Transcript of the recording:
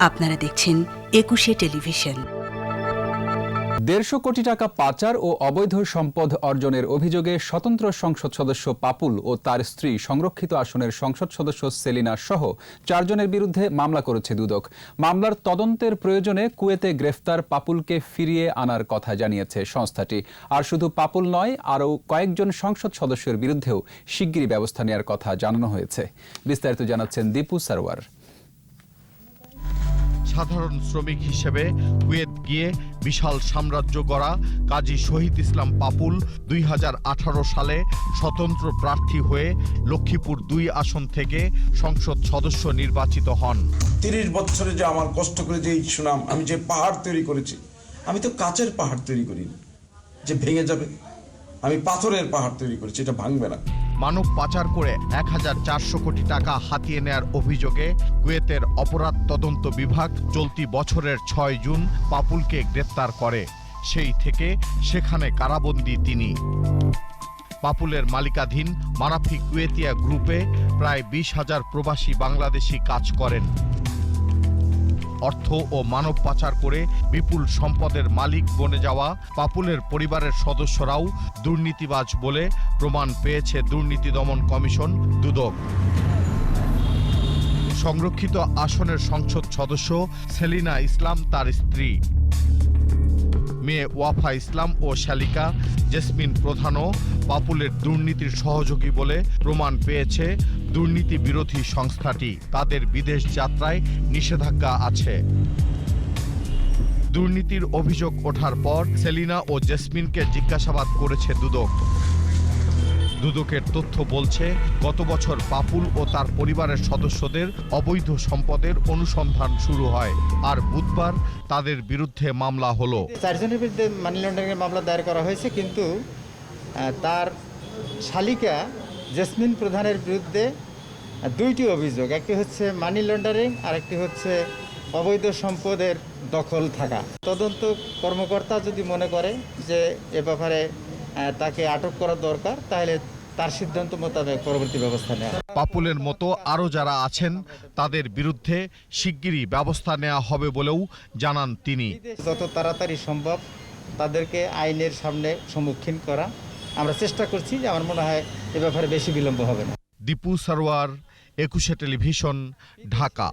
আপনারা দেখছেন একুশে টেলিভিশন। দেড়শো কোটি টাকা পাচার ও অবৈধ সম্পদ অর্জনের অভিযোগে স্বতন্ত্র সংসদ সদস্য পাপুল ও তার স্ত্রী সংরক্ষিত আসনের সংসদ সদস্য সেলিনা সহ চারজনের বিরুদ্ধে মামলা করেছে দুদক। মামলার তদন্তের প্রয়োজনে কুয়েতে গ্রেফতার পাপুলকে ফিরিয়ে আনার কথা জানিয়েছে সংস্থাটি। আর শুধু পাপুল নয়, আরও কয়েকজন সংসদ সদস্যের বিরুদ্ধেও শিগগিরই ব্যবস্থা নেওয়ার কথা জানানো হয়েছে। বিস্তারিত জানাচ্ছেন দীপু সারওয়ার সাধারণ শ্রমিক হিসেবে কুয়েত গিয়ে বিশাল সাম্রাজ্য গড়া কাজী শহীদ ইসলাম পাপুল দুই হাজার আঠারো সালে স্বতন্ত্র প্রার্থী হয়ে লক্ষ্মীপুর দুই আসন থেকে সংসদ সদস্য নির্বাচিত হন। তিরিশ বছরে যে আমার কষ্ট করে যে সুনাম, আমি যে পাহাড় তৈরি করেছি, আমি তো কাচের পাহাড় তৈরি করিনি, যে ভেঙে যাবে। আমি পাথরের পাহাড় তৈরি করেছি, এটা ভাঙবে না। মানব পাচার করে এক হাজার চারশো কোটি টাকা হাতিয়ে নেয়ার অভিযোগে কুয়েতের অপরাধ তদন্ত বিভাগ চলতি বছরের ছয় জুন পাপুলকে গ্রেপ্তার করে। সেই থেকে সেখানে কারাবন্দী তিনি। পাপুলের মালিকাধীন মারাফি কুয়েতিয়া গ্রুপে প্রায় বিশ হাজার প্রবাসী বাংলাদেশি কাজ করেন। অর্থ ও মানব পাচার করে বিপুল সম্পদের মালিক বনে যাওয়া পাপুলের পরিবারের সদস্যরাও দুর্নীতিবাজ বলে প্রমাণ পেয়েছে দুর্নীতি দমন কমিশন দুদক। সংরক্ষিত আসনের সংসদ সদস্য সেলিনা ইসলাম তার স্ত্রী। মেয়ে ওয়াফা ইসলাম ও শালিকা জেসমিন প্রধানও পাপুলের দুর্নীতির সহযোগী বলে প্রমাণ পেয়েছে দুর্নীতি বিরোধী সংস্থাটি। তাদের বিদেশ যাত্রায় নিষেধাজ্ঞা আছে। দুর্নীতির অভিযোগ ওঠার পর সেলিনা ও জেসমিনকে জিজ্ঞাসাবাদ করেছে দুদক। দুদকের তথ্য বলছে, গত বছর পাপুল ও তার পরিবারের সদস্যদের অবৈধ সম্পদের অনুসন্ধান শুরু হয় আর বুধবার তাদের বিরুদ্ধে মামলা হলো। চারজনের বিরুদ্ধে মানি লন্ডারিংয়ের মামলা দায়ের করা হয়েছে, কিন্তু তার শালিকা জেসমিন প্রধানের বিরুদ্ধে দুইটি অভিযোগ। একটি হচ্ছে মানি লন্ডারিং আর একটি হচ্ছে অবৈধ সম্পদের দখল থাকা। তদন্ত কর্মকর্তা যদি মনে করে যে এ ব্যাপারে তাকে আটক করা দরকার, তাহলে তার সিদ্ধান্ত মোতাবেক পরবর্তী ব্যবস্থা নেওয়া। পাপুলের মতো আরও যারা আছেন তাদের বিরুদ্ধে শিগগিরই ব্যবস্থা নেওয়া হবে বলেও জানান তিনি। যত তাড়াতাড়ি সম্ভব তাদেরকে আইনের সামনে সম্মুখীন করা। আমরা চেষ্টা করছি যে আমার মনে হয় এ ব্যাপারে বেশি বিলম্ব হবে না। দীপু সারোয়ার একুশে টেলিভিশন ঢাকা।